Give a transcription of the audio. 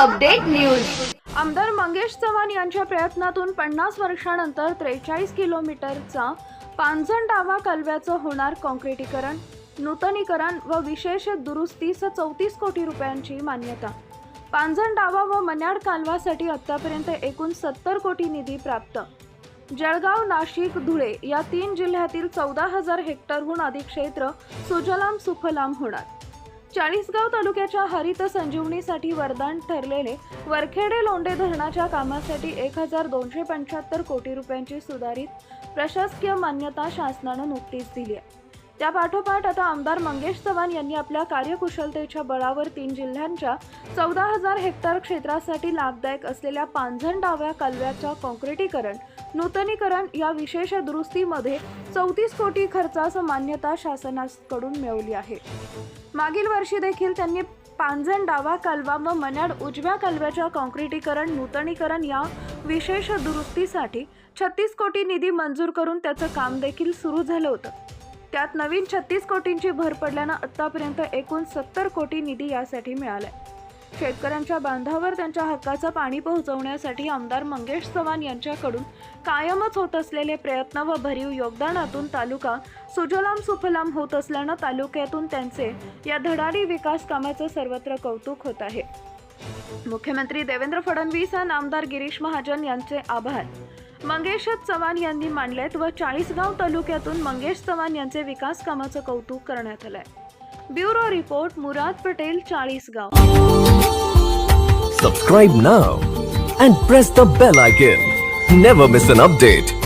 आमदार मंगेश चव्हाण यांच्या प्रयत्नातून पन्नास वर्षानंतर त्रेचाळीस किलोमीटरचा पांझण डावा कालव्याचं होणार काँक्रिटीकरण नूतनीकरण व विशेष दुरुस्तीस चौतीस कोटी रुपयांची मान्यता. पांझण डावा व मन्याड कालवासाठी आतापर्यंत एकूण सत्तर कोटी निधी प्राप्त. जळगाव नाशिक धुळे या तीन जिल्ह्यातील चौदा हजार हेक्टरहून अधिक क्षेत्र सुजलाम सुफलाम होणार. चाळीसगाव तालुक्याच्या हरित संजीवनीसाठी वरदान ठरलेले वरखेडे लोंढे धरणाच्या कामासाठी एक हजार दोनशे पंच्याहत्तर कोटी रुपयांची सुधारित प्रशासकीय मान्यता शासनानं नुकतीच दिली आहे. त्या पाठोपाठ आता आमदार मंगेश चव्हाण यांनी आपल्या कार्यकुशलतेच्या बळावर तीन जिल्ह्यांच्या चौदा हजार हेक्टर क्षेत्रासाठी लाभदायक असलेल्या पांझण डाव्या कालव्याच्या कॉन्क्रिटीकरण नूतनीकरण या विशेष दुरुस्तीमध्ये चौतीस कोटी खर्चास मान्यता शासनाकडून मिळवली आहे. मागील वर्षी देखील त्यांनी पांझण डावा कालवा व मन्याड उजव्या कालव्याच्या कॉन्क्रिटीकरण नूतनीकरण या विशेष दुरुस्तीसाठी छत्तीस कोटी निधी मंजूर करून त्याचं काम देखील सुरू झालं होतं. त्यात नवीन छत्तीस कोटींची भर पडल्यानं आतापर्यंत एकूण सत्तर कोटी निधी यासाठी मिळालाय. शेतकऱ्यांच्या बांधावर त्यांच्या हक्काचं पाणी पोहोचवण्यासाठी आमदार मंगेश चव्हाण यांच्याकडून कायमच होत असलेले प्रयत्न व भरीव योगदानातून तालुका सुजलाम सुफलाम होत असल्यानं तालुक्यातून त्यांचे या धडाडी विकास कामाचं सर्वत्र कौतुक होत आहे. मुख्यमंत्री देवेंद्र फडणवीस आणि आमदार गिरीश महाजन यांचे आभार. मंगेश चव्हाण यांनी मांडलेत व चाळीसगाव तालुक्यातून मंगेश चव्हाण यांचे विकास कामाचं कौतुक करण्यात आलंय. Bureau report Murad Patel Chalisgaon. Subscribe now and press the bell icon never miss an update